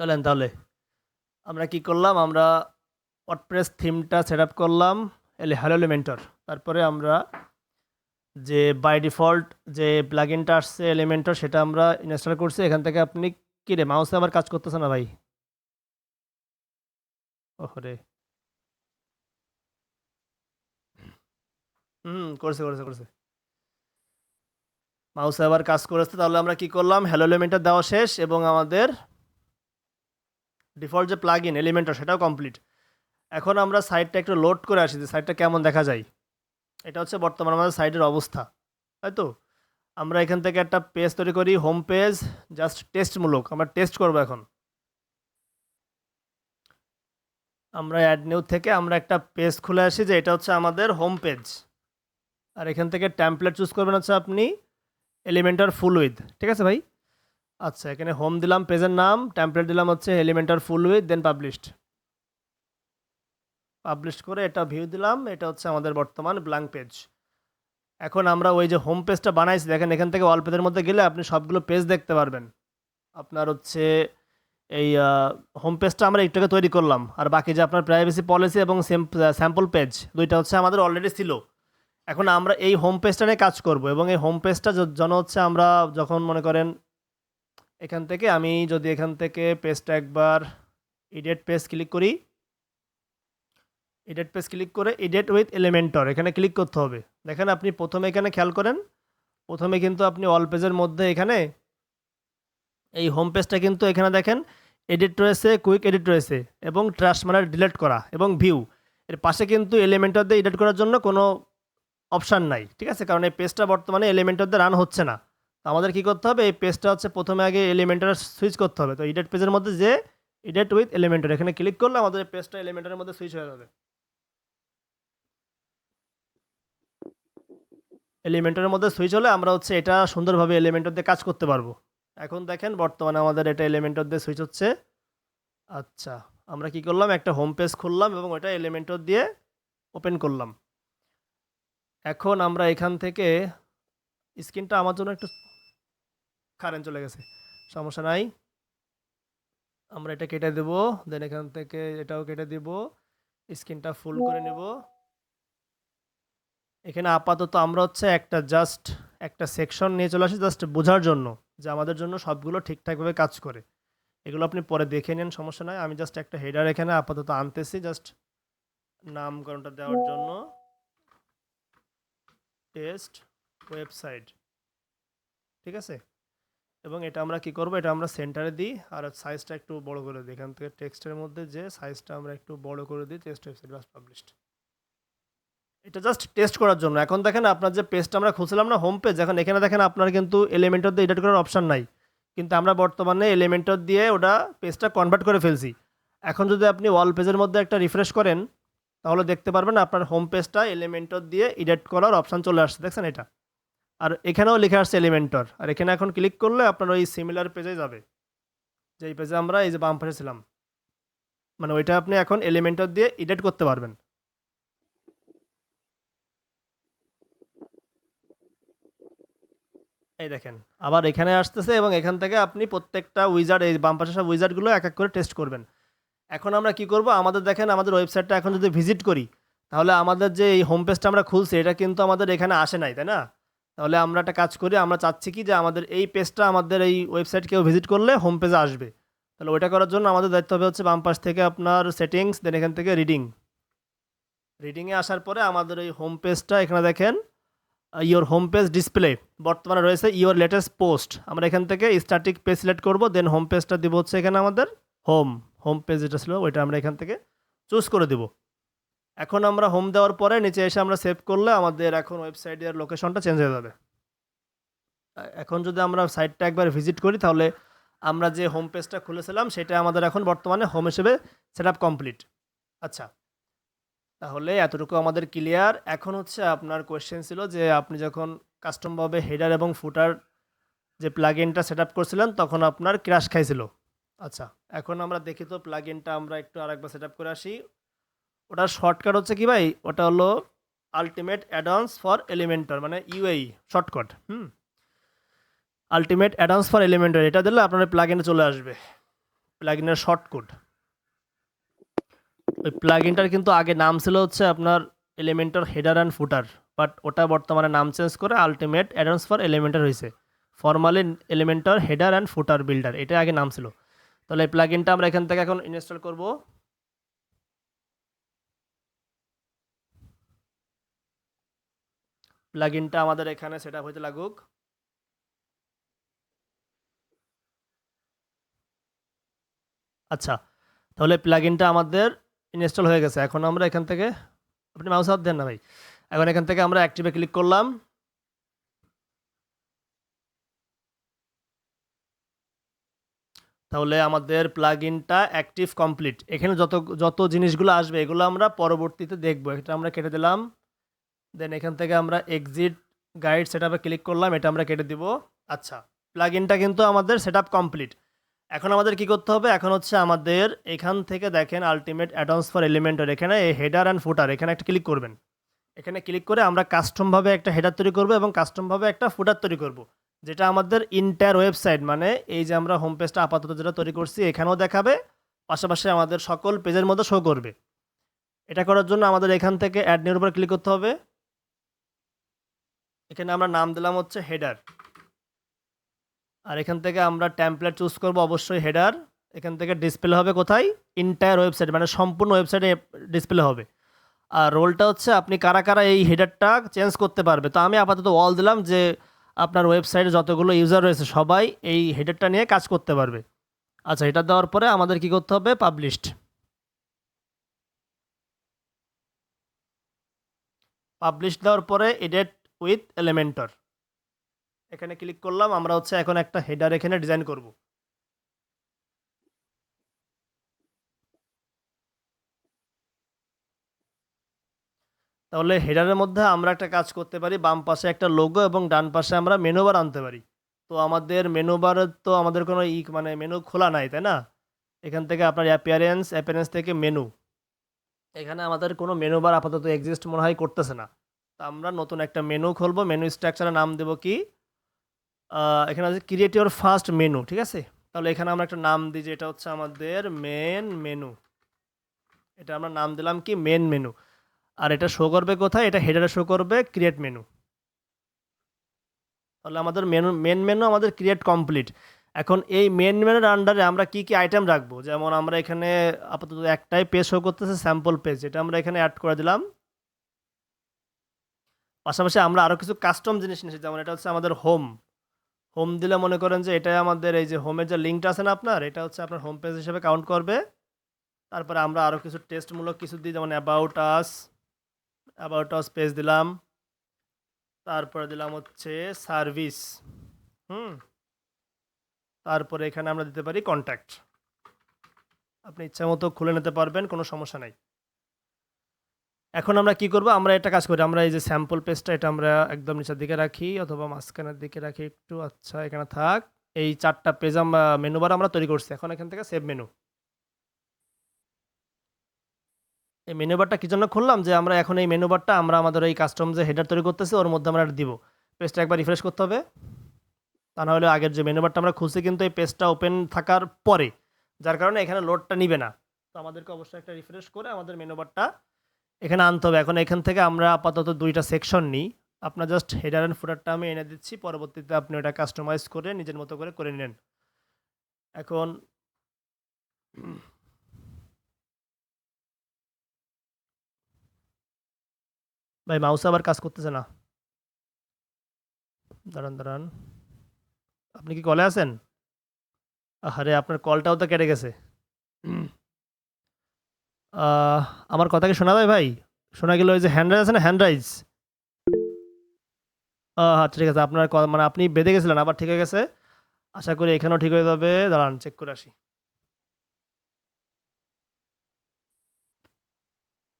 চলেন তাহলে। আমরা কি করলাম? আমরা ওয়ার্ডপ্রেস থিমটা সেট আপ করলাম, এলে হ্যালো এলিমেন্টর তারপরে আমরা যে বাই ডিফল্ট যে প্লাগইনটা আসছে এলিমেন্টর সেটা আমরা ইনস্টল করছি। এখান থেকে আপনি কি রে মাউসে আবার কাজ করতেছে না ভাই? ওহরে। হুম, করছে করছে করছে। মাউসে আবার কাজ করেছে। তাহলে আমরা কি করলাম? হ্যালো এলিমেন্টর দেওয়া শেষ এবং আমাদের ডিফল্ট যে প্লাগ ইন এলিমেন্টর সেটাও কমপ্লিট এখন আমরা সাইটটা একটু লোড করে আসি যে সাইটটা কেমন দেখা যায়। এটা হচ্ছে বর্তমান আমাদের সাইটের অবস্থা, তাই তো? আমরা এখান থেকে একটা পেজ তৈরি করি হোম পেজ জাস্ট টেস্টমূলক আমরা টেস্ট করব এখন। আমরা অ্যাড নিউ থেকে আমরা একটা পেজ খুলে আসি যে এটা হচ্ছে আমাদের হোম পেজ আর এখান থেকে ট্যাম্পলেট চুজ করবেন হচ্ছে আপনি এলিমেন্টার ফুল উইথ ঠিক আছে ভাই? আচ্ছা এখানে হোম দিলাম পেজের নাম ট্যাম্পলেট দিলাম হচ্ছে Elementor full with then published publish করে এটা ভিউ দিলাম, এটা হচ্ছে আমাদের বর্তমান ব্ল্যাঙ্ক পেজ এখন আমরা ওই যে হোম পেজটা বানাইছি, দেখেন এখান থেকে অল পেজের মধ্যে গেলে আপনি সবগুলো পেজ দেখতে পারবেন। আপনার হচ্ছে এই হোম পেজটা আমরা একটু আগে তৈরি করলাম, আর বাকি যে আপনার প্রাইভেসি পলিসি এবং স্যাম্পল পেজ দুইটা হচ্ছে আমাদের অলরেডি ছিল। এখন আমরা এই হোম পেজটা নিয়ে কাজ করব, এবং এই হোম পেজটা যেন হচ্ছে আমরা যখন মনে করেন এখান থেকে আমি যদি এখান থেকে পেজটা একবার এডিট পেজ ক্লিক করি এডিট পেজ ক্লিক করে এডিট উইথ এলিমেন্টর এখানে ক্লিক করতে হবে। দেখেন আপনি প্রথমে এখানে খেয়াল করেন, প্রথমে কিন্তু আপনি অল পেজের মধ্যে এখানে এই হোম পেজটা কিন্তু এখানে দেখেন এডিট রয়েছে কুইক এডিট রয়েছে এবং ট্রাশ মানে ডিলিট করা এবং ভিউ এর পাশে কিন্তু এলিমেন্টর এডিট করার জন্য কোনো অপশান নাই, ঠিক আছে? কারণ এই পেজটা বর্তমানে এলিমেন্টর রান হচ্ছে না। আমাদের কী করতে হবে? এই পেজটা হচ্ছে প্রথমে আগে এলিমেন্টার সুইচ করতে হবে। তো এডিট পেজের মধ্যে যে এডিট উইথ এলিমেন্টার এখানে ক্লিক করলে আমাদের পেজটা এলিমেন্টারের মধ্যে সুইচ হয়ে যাবে। এলিমেন্টারের মধ্যে সুইচ হলে আমরা হচ্ছে এটা সুন্দরভাবে এলিমেন্টার দিয়ে কাজ করতে পারব। এখন দেখেন বর্তমানে আমাদের এটা এলিমেন্টার দিয়ে সুইচ হচ্ছে। আচ্ছা আমরা কি করলাম? একটা হোম পেজ খুললাম এবং ওটা এলিমেন্টর দিয়ে ওপেন করলাম। এখন আমরা এখান থেকে স্ক্রিনটা আমার জন্য একটু কারেন্ট চলে গেছে। সমস্যা নাই। আমরা এটা কেটে দেব দেন এখান থেকে এটাও কেটে দেব স্ক্রিনটা ফুল করে নেব। এখানে আপাতত আমরা হচ্ছে একটা জাস্ট একটা সেকশন নিয়ে চলে আসি জাস্ট বোঝার জন্য যে আমাদের জন্য সবগুলো ঠিকঠাকভাবে কাজ করে। এগুলো আপনি পরে দেখে নেন সমস্যা নয় আমি জাস্ট একটা হেডার এখানে আপাতত আনতেছি জাস্ট নামকরণটা দেওয়ার জন্য। টেস্ট ওয়েবসাইট ঠিক আছে? এবং এটা আমরা কি করব? এটা আমরা সেন্টারে দিই আর সাইজটা একটু বড় করে দিই। এখান থেকে টেক্সটের মধ্যে যে সাইজটা আমরা একটু বড় করে দিই টেস্ট ওয়েবসাইট বাস পাবলিশড এটা জাস্ট টেস্ট করার জন্য। এখন দেখেন আপনার যে পেজটা আমরা খুঁজলাম না হোম পেজ এখন এখানে দেখেন আপনার কিন্তু এলিমেন্টর দিয়ে এডিট করার অপশান নাই। কিন্তু আমরা বর্তমানে এলিমেন্টর দিয়ে ওটা পেজটা কনভার্ট করে ফেলছি। এখন যদি আপনি ওয়াল পেজের মধ্যে একটা রিফ্রেশ করেন, তাহলে দেখতে পারবেন আপনার হোম পেজটা এলিমেন্টর দিয়ে এডিট করার অপশান চলে আসছে। দেখছেন এটা? আর এখানেও লিখে আসছে এলিমেন্টর আর এখানে এখন ক্লিক করলে আপনার ওই সিমিলার পেজে যাবে। যেই পেজে আমরা এই যে বাম পাশে ছিলাম। মানে ওইটা আপনি এখন এলিমেন্টর দিয়ে এডিট করতে পারবেন। এই দেখেন, আবার এখানে আসতেছে এবং এখান থেকে আপনি প্রত্যেকটা উইজার্ড এই বাম পাশে সব উইজার্ডগুলো এক এক করে টেস্ট করবেন। এখন আমরা কি করব? আমাদের দেখেন, আমাদের ওয়েবসাইটটা এখন যদি ভিজিট করি, তাহলে আমাদের যে এই হোম পেজটা আমরা খুলছি, এটা কিন্তু আমাদের এখানে আসে নাই, তাই না? তাহলে আমরা একটা কাজ করি, আমরা চাচ্ছি কি যে আমাদের এই পেজটা আমাদের এই ওয়েবসাইট কেউ ভিজিট করলে হোম পেজে আসবে। তাহলে ওইটা করার জন্য আমাদের দায়িত্ব হবে হচ্ছে বাম পাশ থেকে আপনার সেটিংস দেন এখান থেকে রিডিং রিডিংয়ে আসার পরে আমাদের এই হোম পেজটা এখানে দেখেন ইওর হোম পেজ ডিসপ্লে বর্তমানে রয়েছে ইওর লেটেস্ট পোস্ট আমরা এখান থেকে স্ট্যাটিক পেজ সিলেক্ট করব দেন হোম পেজটা দিব হচ্ছে এখানে আমাদের হোম হোম পেজ যেটা ছিল, ওইটা আমরা এখান থেকে চুজ করে দেব। এখন আমরা হোম দেওয়ার পরে নিচে এসে আমরা সেভ করলে আমাদের এখন ওয়েবসাইটের লোকেশনটা চেঞ্জ হয়ে যাবে। এখন যদি আমরা সাইটটা একবার ভিজিট করি, তাহলে আমরা যে হোম পেজটা খুলেছিলাম, সেটা আমাদের এখন বর্তমানে হোম হিসেবে সেট আপ কমপ্লিট আচ্ছা তাহলে এতটুকু আমাদের ক্লিয়ার এখন হচ্ছে আপনার কোয়েশ্চেন ছিল যে আপনি যখন কাস্টমভাবে হেডার এবং ফুটার যে প্লাগ ইনটা সেট আপ করছিলেন, তখন আপনার ক্র্যাশ খাইছিল। আচ্ছা এখন আমরা দেখি তো প্লাগ ইনটা আমরা একটু আরেকবার সেট আপ করে আসি। ওটার শর্টকাট হচ্ছে কি ভাই? ওটা হলো আলটিমেট অ্যাডভান্স ফর এলিমেন্টার মানে UAE shortcut hmm? Ultimate advance for Elementor এটা দিলে আপনার প্লাগ ইনে চলে আসবে। প্লাগিনের শর্ট ওই প্লাগিনটার কিন্তু আগে নাম ছিল হচ্ছে আপনার Elementor header and footer but ওটা বর্তমানে নাম চেঞ্জ করে আলটিমেট অ্যাডভান্স ফর এলিমেন্টার হয়েছে। Formally Elementor header and footer builder এটা আগে নাম ছিল। তাহলে এই প্লাগিনটা আমরা এখান থেকে এখন ইনস্টল করব। প্লাগিনটা আমাদের এখানে সেট আপ হইতে লাগুক। আচ্ছা তাহলে প্লাগিনটা আমাদের ইনস্টল হয়ে গেছে। এখন আমরা এখান থেকে, আপনি মাউস হাত দেন না ভাই। এখন এখান থেকে আমরা অ্যাক্টিভে ক্লিক করলাম। তাহলে আমাদের প্লাগইনটা অ্যাক্টিভ কমপ্লিট এখানে যত যত জিনিসগুলো আসবে, এগুলো আমরা পরবর্তীতে দেখব। এটা আমরা কেটে দিলাম। দেন এখান থেকে আমরা এক্সিট গাইড সেট ক্লিক করলাম, এটা আমরা কেটে দিব। আচ্ছা প্লাগইনটা কিন্তু আমাদের সেট কমপ্লিট এখন আমাদের কি করতে হবে? এখন হচ্ছে আমাদের এখান থেকে দেখেন আলটিমেট অ্যাডভান্স ফর এলিমেন্টের এখানে এই হেডার অ্যান্ড ফুটার এখানে একটা ক্লিক করবেন। এখানে ক্লিক করে আমরা কাস্টমভাবে একটা হেডার তৈরি করব এবং কাস্টমভাবে একটা ফুটার তৈরি করব। যেটা আমাদের ইন্টার ওয়েবসাইট মানে এই যে আমরা হোম পেজটা আপাতত যেটা তৈরি করছি, এখানেও দেখাবে, পাশাপাশি আমাদের সকল পেজের মধ্যে শো করবে। এটা করার জন্য আমাদের এখান থেকে অ্যাড নিউর উপর ক্লিক করতে হবে। এখানে আমরা নাম দিলাম হচ্ছে হেডার। আর এখান থেকে আমরা ট্যাম্পলেট চুজ করব অবশ্যই হেডার। এখান থেকে ডিসপ্লে হবে কোথায়? ইন্টায়ার ওয়েবসাইট মানে সম্পূর্ণ ওয়েবসাইটে ডিসপ্লে হবে। আর রোলটা হচ্ছে আপনি কারা কারা এই হেডারটা চেঞ্জ করতে পারবে। তো আমি আপাতত ওয়াল দিলাম যে আপনার ওয়েবসাইটে যতগুলো ইউজার রয়েছে সবাই এই হেডারটা নিয়ে কাজ করতে পারবে। আচ্ছা এটা দেওয়ার পরে আমাদের কি করতে হবে? পাবলিশড পাবলিশ দেওয়ার পরে এডিট উইথ এলিমেন্টর এখানে ক্লিক করলাম, আমরা হচ্ছে এখন একটা হেডার এখানে ডিজাইন করব। তাহলে হেডারের মধ্যে আমরা একটা কাজ করতে পারি, বাম পাশে একটা লোগো এবং ডান পাশে আমরা মেনু বার আনতে পারি। তো আমাদের মেনু বারের তো আমাদের কোনো ই মানে মেনু খোলা নাই, তাই না? এখান থেকে আপনার অ্যাপিয়ারেন্স অ্যাপিয়ারেন্স থেকে মেনু এখানে আমাদের কোনো মেনু বার আপাতত এক্সিস্ট মনে হয় করতেছে না। তো আমরা নতুন একটা মেনু খুলবো। মেনু স্ট্রাকচারের নাম দেবো কি? এখানে আছে ক্রিয়েট ইউর ফার্স্ট মেনু ঠিক আছে? তাহলে এখানে আমরা একটা নাম দিই যে এটা হচ্ছে আমাদের মেন মেনু এটা আমরা নাম দিলাম কি? মেন মেনু আর এটা শো করবে কোথায়? এটা হেডারে শো করবে ক্রিয়েট মেনু তাহলে আমাদের মেনু মেন মেনু আমাদের ক্রিয়েট কমপ্লিট এখন এই মেন মেনুর আন্ডারে আমরা কি কি আইটেম রাখব? যেমন আমরা এখানে আপাতত একটাই পেজ শো করতেছে স্যাম্পল পেজ এটা আমরা এখানে অ্যাড করে দিলাম। পাশাপাশি আমরা আরও কিছু কাস্টম জিনিস নিয়েছি, যেমন এটা হচ্ছে আমাদের হোম হোম দিলে মনে করেন যে এটা আমাদের এই যে হোমের যে লিঙ্কটা আছে না আপনার, এটা হচ্ছে আপনার হোম পেজ হিসেবে কাউন্ট করবে। তারপরে আমরা আরও কিছু টেস্টমূলক কিছু দিই, যেমন about us about us page দিলাম। তারপরে দিলাম হচ্ছে সার্ভিস হুম। তারপরে এখানে আমরা দিতে পারি কন্ট্যাক্ট আপনি ইচ্ছা মতো খুলে নিতে পারবেন, কোনো সমস্যা নাই। এখন আমরা কি করব? আমরা এটা কাজ করি। আমরা এই যে স্যাম্পল পেজটা এটা আমরা একদম নিচের দিকে রাখি অথবা মাঝখানের দিকে রাখি। একটু আচ্ছা এখানে থাক। এই চারটা পেজ আমরা মেনু বার আমরা তৈরি করছি। এখন এখান থেকে সেভ মেনু এই মেনু বারটা কি জন্য খুললাম? যে আমরা এখন এই মেনু বারটা আমরা আমাদের এই কাস্টম যে হেডার তৈরি করতেছি, ওর মধ্যে আমরা দিব। পেজটা একবার রিফ্রেশ করতে হবে। তা না হলে আগের যে মেনু বারটা আমরা খুলছি কিন্তু এই পেজটা ওপেন থাকার পরে, যার কারণে এখানে লোডটা নিবে না। তো আমাদেরকে অবশ্যই একটা রিফ্রেশ করে আমাদের মেনু বারটা এখানে আনতে হবে। এখন এখান থেকে আমরা আপাতত দুইটা সেকশন নিই। আপনার জাস্ট হেডার অ্যান্ড ফুটারটা আমি এনে দিচ্ছি। পরবর্তীতে আপনি ওটা কাস্টমাইজ করে নিজের মতো করে করে নেন। এখন ভাই মাউস আবার কাজ করতেছে না। দাঁড়ান দাঁড়ান। আপনি কি কলে আছেন? আরে আপনার কলটাও তো কেটে গেছে। আমার কথা কি শোনা যায় ভাই? শোনা গেল ওই যে হ্যান্ড রাইজ আছে না হ্যান্ড রাইজ আচ্ছা ঠিক আছে, আপনার মানে আপনি বেঁধে গেছিলেন, আবার ঠিক হয়ে গেছে? আশা করি এখানেও ঠিক হয়ে যাবে। দাঁড়ান চেক করে আসি।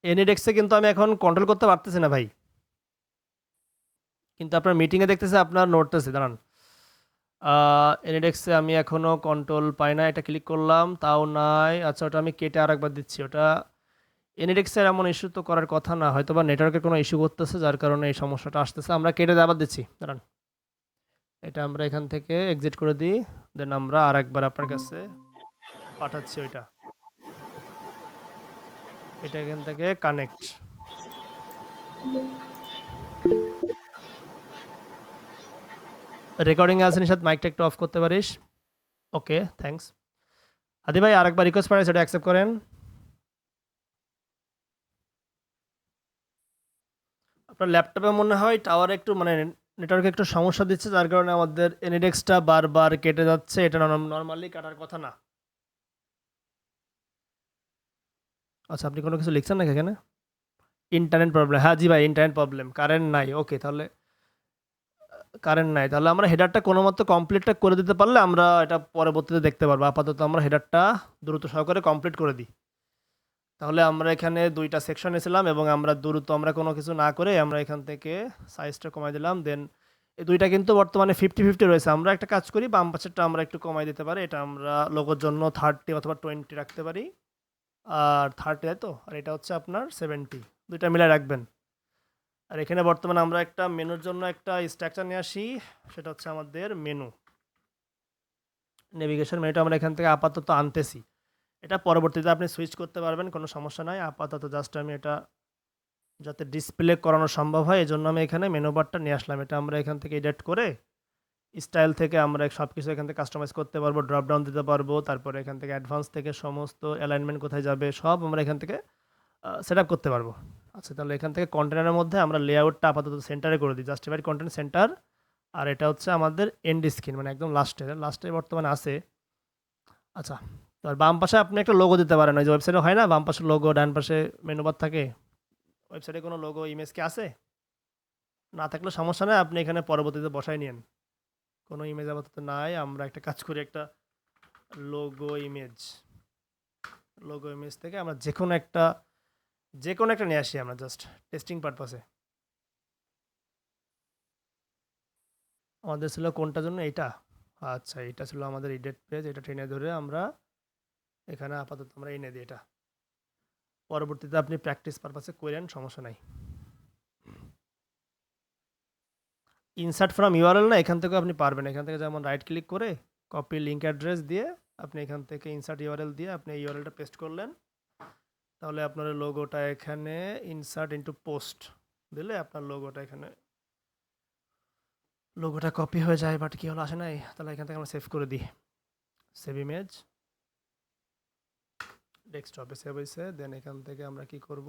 এনিডেক্সে কিন্তু আমি এখন কন্ট্রোল করতে পারতেছি না ভাই। কিন্তু আপনার মিটিংয়ে দেখতেছে, আপনার নড়তেছে দাঁড়ান। এনিডেক্সে আমি এখনও কন্ট্রোল পাই না এটা ক্লিক করলাম, তাও নাই। আচ্ছা ওটা আমি কেটে আরেকবার দিচ্ছি। ওটা এনিডেক্সের এমন ইস্যু তো করার কথা না হয়তো বা নেটওয়ার্কের কোনো ইস্যু করতেছে, যার কারণে এই সমস্যাটা আসতেছে। আমরা কেটে আবার দিচ্ছি, দাঁড়ান। এটা আমরা এখান থেকে এক্সিট করে দিই দেন আমরা আর একবার আপনার কাছে পাঠাচ্ছি ওইটা। এটা এখান থেকে কানেক্ট রেকর্ডিং আছে নিশাদ মাইকটা একটু অফ করতে পারিস? ওকে থ্যাঙ্কস আদি ভাই, আরেকবার রিকোয়েস্ট পাঠাই, সেটা অ্যাকসেপ্ট করেন। আপনার ল্যাপটপে মনে হয় টাওয়ার একটু মানে নেটওয়ার্কে একটু সমস্যা দিচ্ছে, যার কারণে আমাদের এনিডেক্সটা বারবার কেটে যাচ্ছে। এটা নর্মালি কাটার কথা না। আচ্ছা আপনি কোনো কিছু লিখছেন নাকি এখানে? ইন্টারনেট প্রবলেম হ্যাঁ জি ভাই ইন্টারনেট প্রবলেম কারেন্ট নাই। ওকে তাহলে কারেন্ট নাই, তাহলে আমরা হেডারটা কোনো মতো কমপ্লিটটা করে দিতে পারলে আমরা এটা পরবর্তীতে দেখতে পারব। আপাতত আমরা হেডারটা দ্রুত সহকারে কমপ্লিট করে দিই। তাহলে আমরা এখানে দুইটা সেকশন এসেছিলাম এবং আমরা দ্রুত আমরা কোনো কিছু না করে আমরা এখান থেকে সাইজটা কমাই দিলাম। দেন এই দুইটা কিন্তু বর্তমানে ফিফটি ফিফটি রয়েছে। আমরা একটা কাজ করি, বাম পাশেরটা আমরা একটু কমাই দিতে পারি। এটা আমরা লোগোর জন্য থার্টি অথবা টোয়েন্টি রাখতে পারি। আর থার্টি তো? আর এটা হচ্ছে আপনার সেভেন্টি দুইটা মিলাই রাখবেন। আর এখানে বর্তমানে আমরা একটা মেনুর জন্য একটা স্ট্রাকচার নিয়ে আসি, সেটা হচ্ছে আমাদের মেনু নেভিগেশন মেনুটা আমরা এখান থেকে আপাতত আনতেছি। এটা পরবর্তীতে আপনি সুইচ করতে পারবেন, কোনো সমস্যা নাই। আপাতত জাস্ট আমি এটা যাতে ডিসপ্লে করানো সম্ভব হয় এই জন্য আমি এখানে মেনু বারটা নিয়ে আসলাম। এটা আমরা এখান থেকে এডিট করে স্টাইল থেকে আমরা সব কিছু এখান থেকে কাস্টমাইজ করতে পারব ড্রপ ডাউন দিতে পারব, তারপরে এখান থেকে অ্যাডভান্স থেকে সমস্ত অ্যালাইনমেন্ট কোথায় যাবে, সব আমরা এখান থেকে সেট আপ করতে পারব। আচ্ছা তাহলে এখান থেকে কন্টেনারের মধ্যে আমরা লেআউটটা আপাতত সেন্টারে করে দিই। জাস্টিফাইড কন্টেন্ট সেন্টার আর এটা হচ্ছে আমাদের এন্ড স্ক্রিন মানে একদম লাস্টে লাস্টে বর্তমানে আছে। আচ্ছা তো আর বাম পাশে আপনি একটা লোগো দিতে পারেন। ওই যে ওয়েবসাইটে হয় না? বাম পাশে লোগো ডান পাশে মেনুবার থাকে। ওয়েবসাইটে কোনো লোগো ইমেজ কি আছে? না থাকলে সমস্যা নেই, আপনি এখানে পরবর্তীতে বসাই নিন কোনো ইমেজ আপাতত নাই। আমরা একটা কাজ করি, একটা লোগো ইমেজ লোগো ইমেজ থেকে আমরা যে কোনো একটা যে কোনো একটা নিয়ে আসি আমরা জাস্ট টেস্টিং পারপাসে আমাদের ছিল কোনটার জন্য? এইটা। আচ্ছা এটা ছিল আমাদের ইডেট পেজ এটা টেনে ধরে আমরা এখানে আপাতত আমরা এনে দিই এটা। পরবর্তীতে আপনি প্র্যাকটিস পারপাসে করেন সমস্যা নাই। ইনসার্ট ফ্রম ইউআরএল না, এখান থেকেও আপনি পারবেন। এখান থেকে যেমন রাইট ক্লিক করে কপি লিঙ্ক অ্যাড্রেস দিয়ে আপনি এখান থেকে ইনসার্ট ইউআরএল দিয়ে আপনি ইউআরএলটা পেস্ট করলেন। তাহলে আপনার লোগোটা এখানে ইনসার্ট ইনটু পোস্ট দিলে আপনার লোগোটা এখানে লোগোটা কপি হয়ে যায় বাট কি হলো, আসে নাই? তাহলে এখান থেকে আমরা সেভ করে দিই। সেভ ইমেজ ডেস্কটপে সেভ হয়েছে দেন এখান থেকে আমরা কি করব?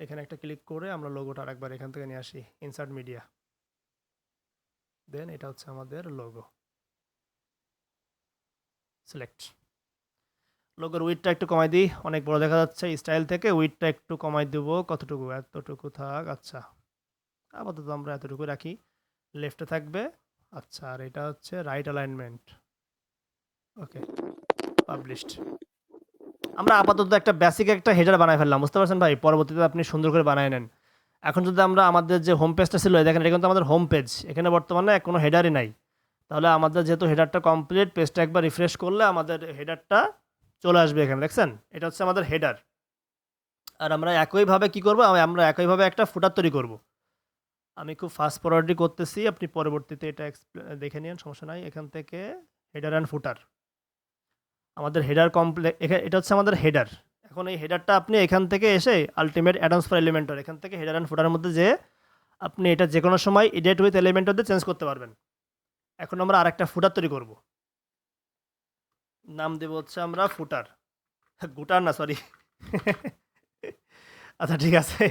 এখানে একটা ক্লিক করে আমরা লোগোটা আরেকবার এখান থেকে নিয়ে আসি ইনসার্ট মিডিয়া দেন এটা হচ্ছে আমাদের লোগো সিলেক্ট লোগোর উইথটা একটু কমাই দিই। অনেক বড় দেখা যাচ্ছে স্টাইল থেকে উইথটা একটু কমাই দেবো। কতটুকু? এতটুকু থাক। আচ্ছা। আপাতত আমরা এতটুকু রাখি। লেফটে থাকবে। আচ্ছা আর এটা হচ্ছে রাইট অ্যালাইনমেন্ট ওকে পাবলিশড আমরা আপাতত একটা বেসিক একটা হেডার বানাই ফেললাম। বুঝতে পারছেন ভাই? পরবর্তীতে আপনি সুন্দর করে বানায় নেন। এখন যদি আমরা আমাদের যে হোম পেজটা ছিল, দেখেন এটা কিন্তু আমাদের হোম পেজ এখানে বর্তমানে কোনো হেডারই নাই। তাহলে আমাদের যেহেতু হেডারটা কমপ্লিট পেজটা একবার রিফ্রেশ করলে আমাদের হেডারটা চলে আসবে এখানে, দেখছেন? এটা হচ্ছে আমাদের হেডার আর আমরা একইভাবে কি করব? আমরা একইভাবে একটা ফুটার তৈরি করব। আমি খুব ফাস্ট ফরওয়ার্ডই করতেছি, আপনি পরবর্তীতে এটা দেখে নিন, সমস্যা নাই। এখান থেকে হেডার অ্যান্ড ফুটার আমাদের হেডার কমপ্লে এটা হচ্ছে আমাদের হেডার এখন এই হেডারটা আপনি এখান থেকে এসে আলটিমেট অ্যাডামস ফর এলিমেন্টর এখান থেকে হেডার অ্যান্ড ফুটারের মধ্যে যে আপনি এটা যে কোনো সময় এডিট উইথ এলিমেন্টর দিয়ে চেঞ্জ করতে পারবেন। এখন আমরা আরেকটা ফুটার তৈরি করব। নাম দেব হচ্ছে আমরা ফুটার। গুটার না সরি আচ্ছা ঠিক আছে।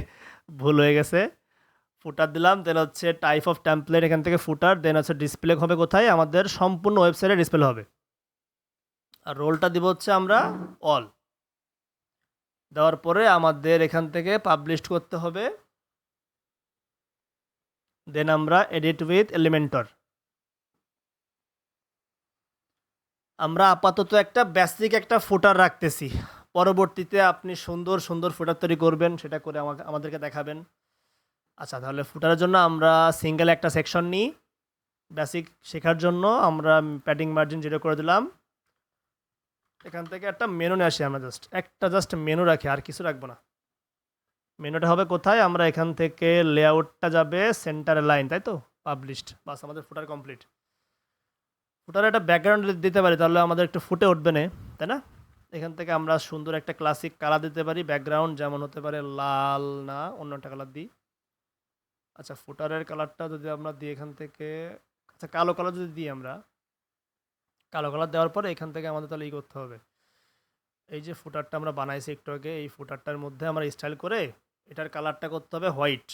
ভুল হয়ে গেছে। ফুটার দিলাম দেন হচ্ছে টাইপ অফ টেমপ্লেট এখান থেকে ফুটার দেন হচ্ছে ডিসপ্লে হবে কোথায়? আমাদের সম্পূর্ণ ওয়েবসাইটে ডিসপ্লে হবে। আর রোলটা দিব হচ্ছে আমরা অল দেওয়ার পরে আমাদের এখান থেকে পাবলিশ করতে হবে। দেন আমরা এডিট উইথ এলিমেন্টর আমরা আপাতত একটা বেসিক একটা ফোটার রাখতেছি। পরবর্তীতে আপনি সুন্দর সুন্দর ফুটার তৈরি করবেন, সেটা করে আমাকে, আমাদেরকে দেখাবেন। আচ্ছা তাহলে ফুটারের জন্য আমরা সিঙ্গেল একটা সেকশন নিই। বেসিক শেখার জন্য আমরা প্যাডিং মার্জিন জিরো করে দিলাম। এখান থেকে একটা মেনু নিয়ে আসি আমরা জাস্ট একটা জাস্ট মেনু রাখি, আর কিছু রাখব না। মেনুটা হবে কোথায়? আমরা এখান থেকে লেআউটটা যাবে সেন্টারে লাইন তাই তো? পাবলিশড বাস, আমাদের ফুটার কমপ্লিট ফুটারে একটা ব্যাকগ্রাউন্ড দিতে পারি, তাহলে আমাদের একটু ফুটে উঠবে না, তাই না? এখান থেকে আমরা সুন্দর একটা ক্লাসিক কালার দিতে পারি ব্যাকগ্রাউন্ড যেমন হতে পারে লাল, না, অন্য একটা কালার দিই। আচ্ছা ফুটারের কালারটা যদি আমরা দিই এখান থেকে আচ্ছা কালো কালার যদি দিই আমরা, কালো কালার দেওয়ার পরে এখান থেকে আমাদের তাহলে ই করতে হবে। এই যে ফুটারটা আমরা বানাইছি একটু আগে, এই ফুটারটার মধ্যে আমরা স্টাইল করে এটার কালারটা করতে হবে হোয়াইট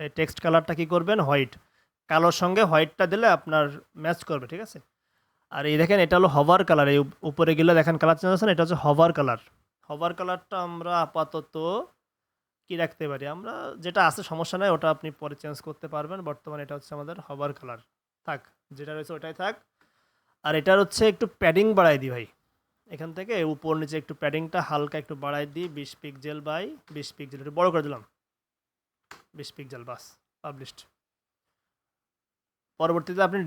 এই টেক্সট কালারটা কি করবেন? হোয়াইট কালোর সঙ্গে হোয়াইটটা দিলে আপনার ম্যাচ করবে, ঠিক আছে? আর এই দেখেন, এটা হলো হভার কালার এই উপরে গেলে দেখেন কালার চেঞ্জ আছে এটা হচ্ছে হভার কালার হভার কালারটা আমরা আপাতত কি রাখতে পারি? আমরা যেটা আছে, সমস্যা নাই, ওটা আপনি পরে চেঞ্জ করতে পারবেন। বর্তমানে এটা হচ্ছে আমাদের হভার কালার থাক, যেটা রয়েছে ওটাই থাক। আর এটার হচ্ছে একটু প্যাডিং বাড়াই দিই ভাই। এখান থেকে উপর নিচে একটু প্যাডিংটা হালকা একটু বাড়াই দিই বিশ পিকজেল বাই বিশ পিকজেল একটু বড় করে দিলাম। বিশ পিকজেল বাস পাবলিশড পরবর্তীতে আপনি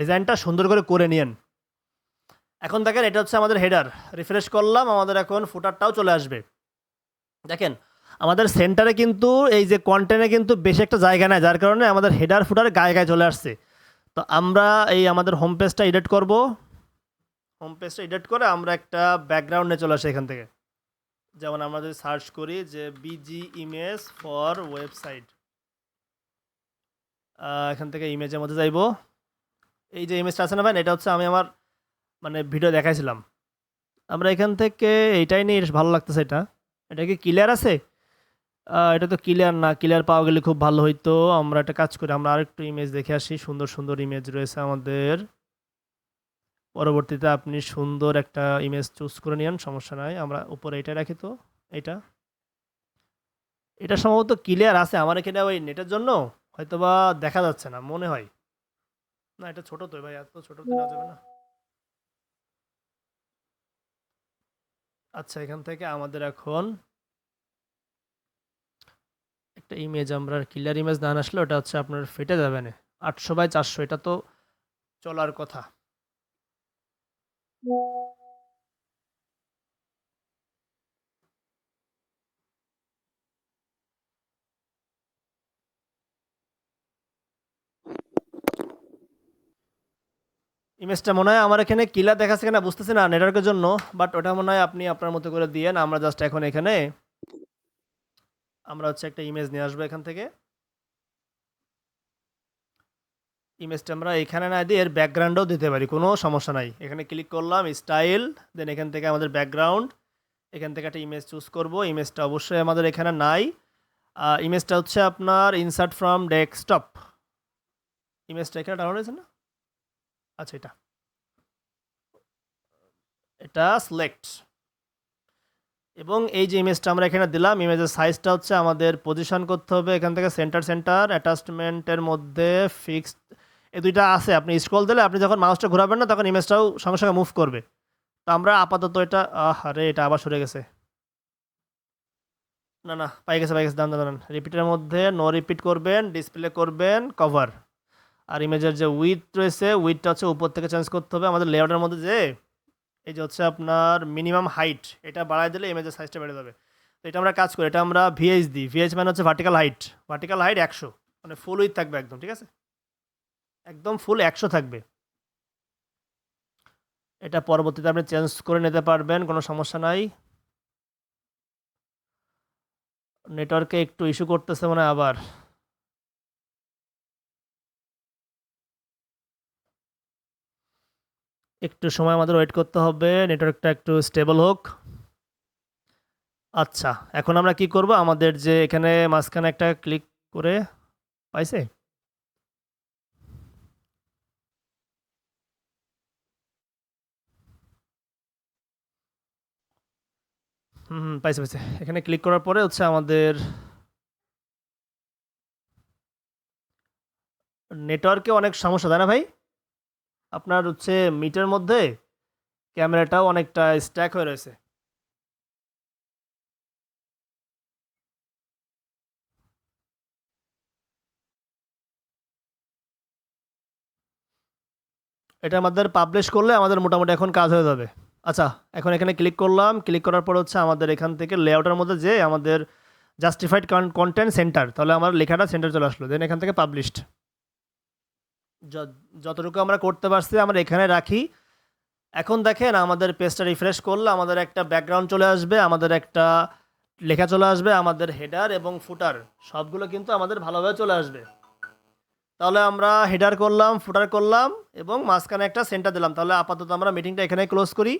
ডিজাইনটা সুন্দর করে করে নিয়েন। এখন দেখেন এটা হচ্ছে আমাদের হেডার। রিফ্রেশ করলাম, আমাদের এখন ফুটারটাও চলে আসবে। দেখেন, আমাদের সেন্টারে কিন্তু এই যে কন্টেন্টে কিন্তু বেশি একটা জায়গা নেয় যার কারণে আমাদের হেডার ফুটার গায়ে গায়ে চলে আসছে। তো আমরা এই আমাদের হোম পেজটা এডিট করব। হোম পেজটা এডিট করে আমরা একটা ব্যাকগ্রাউন্ডে চলে আসি এখান থেকে। যেমন আমরা যদি সার্চ করি যে বিজি ইমেজ ফর ওয়েবসাইট এখান থেকে ইমেজের মধ্যে যাইব। এই যে ইমেজটা আছে না ভাই, এটা হচ্ছে আমি আমার মানে ভিডিও দেখাইছিলাম। আমরা এখান থেকে এইটাই নিয়ে ভালো লাগতেছে এটা। এটা কি ক্লিয়ার আছে? এটা তো ক্লিয়ার না। ক্লিয়ার পাওয়া গেলে খুব ভালো হইতো। আমরা একটা কাজ করি, আমরা আরেকটু ইমেজ দেখে আসি। সুন্দর সুন্দর ইমেজ রয়েছে আমাদের। পরবর্তীতে আপনি সুন্দর একটা ইমেজ চুজ করে নিন সমস্যা নাই। আমরা উপরে এটা রাখি তো এটা এটা সম্ভবত ক্লিয়ার আছে। আমার এখানে ওই নেটের জন্য হয়তোবা দেখা যাচ্ছে না, মনে হয়। না, এটা ছোট তো, ভাই, এত ছোট তো যাবে না। আচ্ছা এখান থেকে আমাদের এখন একটা ইমেজ আমরা ক্লিয়ার ইমেজ না আসলে ওটা হচ্ছে আপনার ফেটে যাবে না। আটশো বাই চারশো, এটা তো চলার কথা। ইমেজটা মনে হয় আমার এখানে কিলার দেখাচ্ছে কিনা বুঝতেছি না নেটওয়ার্কের জন্য বাট ওটা মনে হয় আপনি আপনার মতো করে দিয়েন। আমরা জাস্ট এখন এখানে আমরা হচ্ছে একটা ইমেজ নিয়ে আসব এখান থেকে। ইমেজটা আমরা এখানে না দিয়ে এর ব্যাকগ্রাউন্ডও দিতে পারি, কোনো সমস্যা নাই। এখানে ক্লিক করলাম স্টাইল দেন এখান থেকে আমাদের ব্যাকগ্রাউন্ড এখান থেকে একটা ইমেজ চুজ করব। ইমেজটা অবশ্যই আমাদের এখানে নাই। ইমেজটা হচ্ছে আপনার ইনসার্ট ফ্রম ডেস্কটপ ইমেজটা এখানে ডাউনলোড হয়েছে না? আচ্ছা এটা। এটা সিলেক্ট এবং এই যে ইমেজটা আমরা এখানে দিলাম ইমেজের সাইজটা হচ্ছে আমাদের পজিশন করতে হবে এখান থেকে সেন্টার সেন্টার অ্যাটাচমেন্টের মধ্যে ফিক্সড এই দুইটা আছে। আপনি স্ক্রল দিলে আপনি যখন মাউসটা ঘোরাবেন না, তখন ইমেজটাও সঙ্গে সঙ্গে মুভ করবে। তো আমরা আপাতত এটা আরে এটা আবার সরে গেছে। না না, পাই গেছে পাই গেছে দাম দাঁড়ান রিপিটের মধ্যে নো রিপিট করবেন ডিসপ্লে করবেন কভার আর ইমেজের যে উইথ রয়েছে উইথটা হচ্ছে উপর থেকে চেঞ্জ করতে হবে। আমাদের লেআউটের মধ্যে যে, এই যে হচ্ছে আপনার মিনিমাম হাইট এটা বাড়াই দিলে ইমেজের সাইজটা বেড়ে যাবে। তো এটা আমরা কাজ করি, এটা আমরা ভিএইচ দিই। ভিএইচ মানে হচ্ছে ভার্টিক্যাল হাইট ভার্টিক্যাল হাইট একশো। মানে ফুল উইথ থাকবে একদম, ঠিক আছে? একদম ফুল একশো থাকবে। এটা পরবর্তীতে আপনি চেঞ্জ করে নিতে পারবেন, কোনো সমস্যা নাই। নেটওয়ার্কে একটু ইস্যু করতেছে মানে আবার। একটু সময় আমাদের ওয়েট করতে হবে নেটওয়ার্কটা একটু স্টেবল হোক। আচ্ছা এখন আমরা কি করব? আমাদের যে এখানে মাঝখানে একটা ক্লিক করে পাইছে? হুম পাইছে পাইছে। এখানে ক্লিক করার পরে হচ্ছে আমাদের নেটওয়ার্কে অনেক সমস্যা, তাই না ভাই? আপনার হচ্ছে মিটার মধ্যে ক্যামেরাটাও অনেকটা স্ট্যাক হয়ে রয়েছে। এটা আমাদের পাবলিশ করলে আমাদের মোটামুটি এখন কাজ হয়ে যাবে। আচ্ছা এখন এখানে ক্লিক করলাম। ক্লিক করার পর হচ্ছে আমাদের এখান থেকে লেআউটের মধ্যে যে আমাদের জাস্টিফাইড কন্টেন্ট সেন্টার তাহলে আমার লেখাটা সেন্টার চলে আসলো। দেন এখান থেকে পাবলিশড যতটুকু আমরা করতে পারছি আমরা এখানে রাখি। এখন দেখেন আমাদের পেজটা রিফ্রেশ করলে আমাদের একটা ব্যাকগ্রাউন্ড চলে আসবে, আমাদের একটা লেখা চলে আসবে, আমাদের হেডার এবং ফুটার সবগুলো কিন্তু আমাদের ভালোভাবে চলে আসবে। তাহলে আমরা হেডার করলাম ফুটার করলাম এবং মাঝখানে একটা সেন্টার দিলাম। তাহলে আপাতত আমরা মিটিংটা এখানে ক্লোজ করি।